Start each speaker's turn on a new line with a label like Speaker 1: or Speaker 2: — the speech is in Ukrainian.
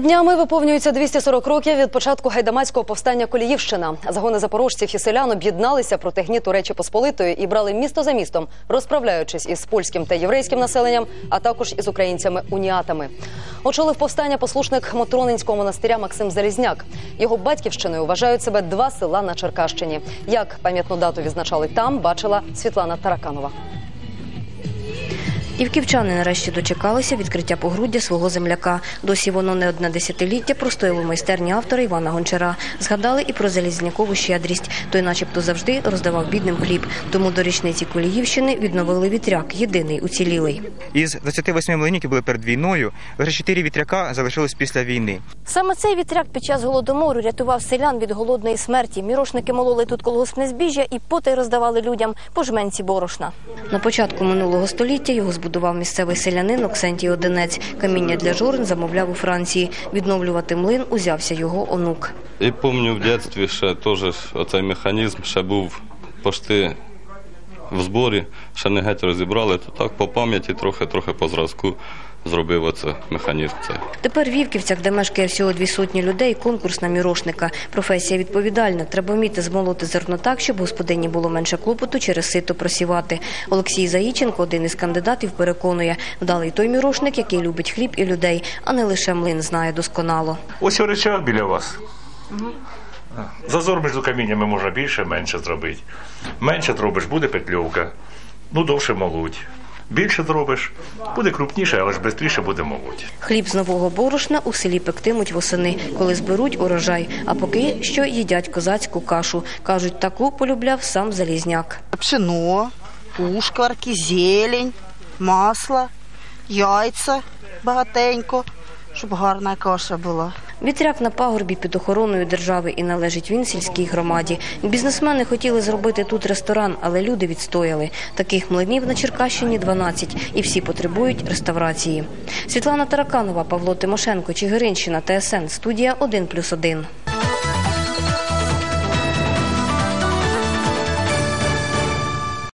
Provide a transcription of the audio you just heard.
Speaker 1: Днями виповнюється 240 років від початку гайдамацького повстання Коліївщина. Загони запорожців і селян об'єдналися проти гніту Речі Посполитої і брали місто за містом, розправляючись із польським та єврейським населенням, а також із українцями-уніатами. Очолив повстання послушник Мотронинського монастиря Максим Залізняк. Його батьківщиною вважають себе два села на Черкащині. Як пам'ятну дату відзначали там, бачила Світлана Тараканова.
Speaker 2: Івківчани нарешті дочекалися відкриття погруддя свого земляка. Досі воно не одне десятиліття простояло в майстерні автора Івана Гончара. Згадали і про Залізнякову щедрість. Той, начебто, завжди роздавав бідним хліб. Тому до річниці Коліївщини відновили вітряк, єдиний уцілілий.
Speaker 3: Із 28 млинів, які були перед війною, лише 4 вітряка залишилось після війни.
Speaker 2: Саме цей вітряк під час голодомору рятував селян від голодної смерті. Мірошники мололи тут колгоспне збіжжя і потай роздавали людям по жменці борошна. На початку минулого століття його збудував місцевий селянин Оксентій Одинець. Каміння для журн замовляв у Франції. Відновлювати млин узявся його онук.
Speaker 4: І пам'ятаю в дитинстві ще теж оцей механізм ще був пошти в зборі, ще не геть розібрали, то так по пам'яті трохи-трохи по зразку зробив оце механізм цей.
Speaker 2: Тепер в Вівківцях, де мешкає всього дві сотні людей, конкурс на мірошника. Професія відповідальна. Треба вміти змолоти зерно так, щоб господині було менше клопоту через сито просівати. Олексій Заїченко, один із кандидатів, переконує, вдалий той мірошник, який любить хліб і людей, а не лише млин знає досконало.
Speaker 5: Ось у речах біля вас. Зазор між каміннями можна більше, менше зробити. Менше зробиш, буде петльовка. Ну, довше молоть. Більше зробиш, буде крупніше, але ж швидше буде молоть.
Speaker 2: Хліб з нового борошна у селі пектимуть восени, коли зберуть урожай. А поки що їдять козацьку кашу. Кажуть, таку полюбляв сам Залізняк.
Speaker 6: пшено, пушкарки, зелень, масло, яйця багатенько, щоб гарна каша була.
Speaker 2: Вітряк на пагорбі під охороною держави і належить він сільській громаді. Бізнесмени хотіли зробити тут ресторан, але люди відстояли. Таких млинів на Черкащині 12, і всі потребують реставрації. Світлана Тараканова, Павло Тимошенко, Чигиринщина, ТСН, студія 1+,1.